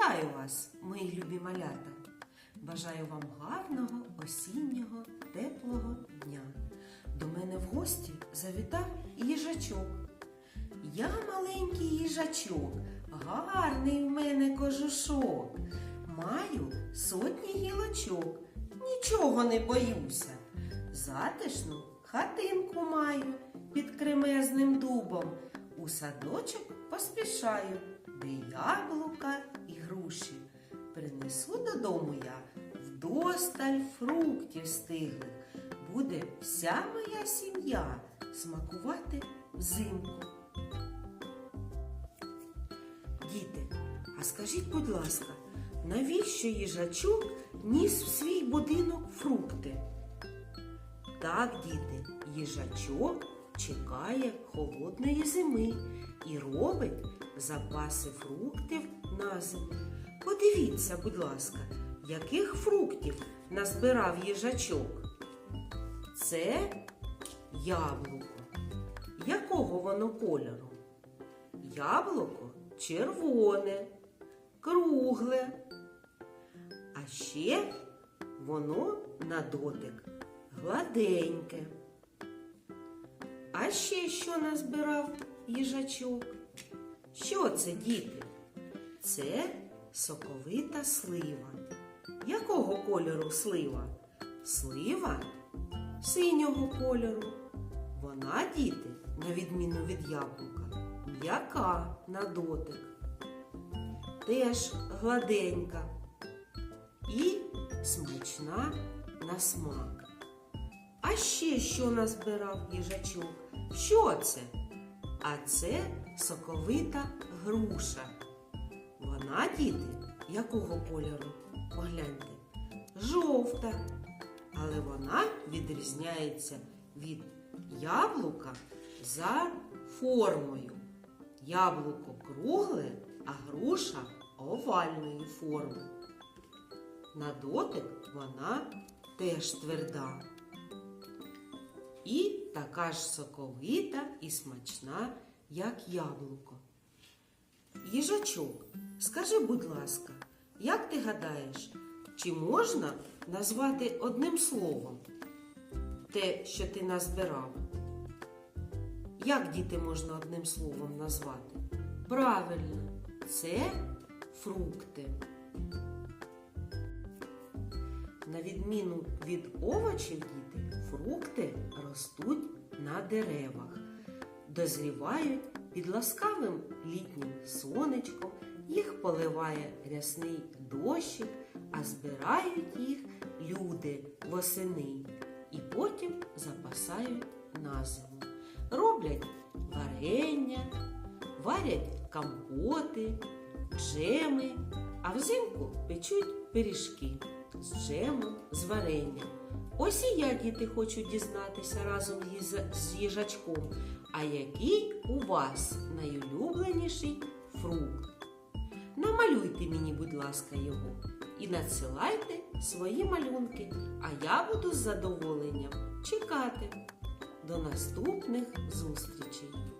Вітаю вас, мої любі малята! Бажаю вам гарного осіннього, теплого дня. До мене в гості завітав їжачок. Я маленький їжачок, гарний в мене кожушок. Маю сотні гілочок, нічого не боюся. Затишну хатинку маю під кремезним дубом. У садочок поспішаю, яблука і груші. Принесу додому я вдосталь фруктів стиглих. Буде вся моя сім'я смакувати взимку. Діти, а скажіть, будь ласка, навіщо їжачок ніс в свій будинок фрукти? Так, діти, їжачок чекає холодної зими і робить запаси фруктів на зиму. Подивіться, будь ласка, яких фруктів назбирав їжачок. Це яблуко. Якого воно кольору? Яблуко червоне, кругле. А ще воно на дотик гладеньке. А ще що назбирав їжачок? Що це, діти? Це соковита слива. Якого кольору слива? Слива синього кольору. Вона, діти, на відміну від яблука, м'яка на дотик. Теж гладенька і смачна на смак. А ще що назбирав їжачок? Що це? А це соковита груша. Вона, діти, якого кольору? Погляньте, жовта. Але вона відрізняється від яблука за формою. Яблуко кругле, а груша овальної форми. На дотик вона теж тверда. І така ж соковита і смачна, як яблуко. Їжачок, скажи, будь ласка, як ти гадаєш, чи можна назвати одним словом те, що ти назбирав? Як діти можна одним словом назвати? Правильно, це фрукти. На відміну від овочів, діти, фрукти ростуть на деревах, дозрівають під ласкавим літнім сонечком, їх поливає рясний дощик, а збирають їх люди восени і потім запасають на зиму. Роблять варення, варять компоти, джеми, а взимку печуть пиріжки з джемом, з варенням. Ось і я, діти, хочу дізнатися разом з їжачком, а який у вас найулюбленіший фрукт. Намалюйте мені, будь ласка, його і надсилайте свої малюнки, а я буду з задоволенням чекати. До наступних зустрічей!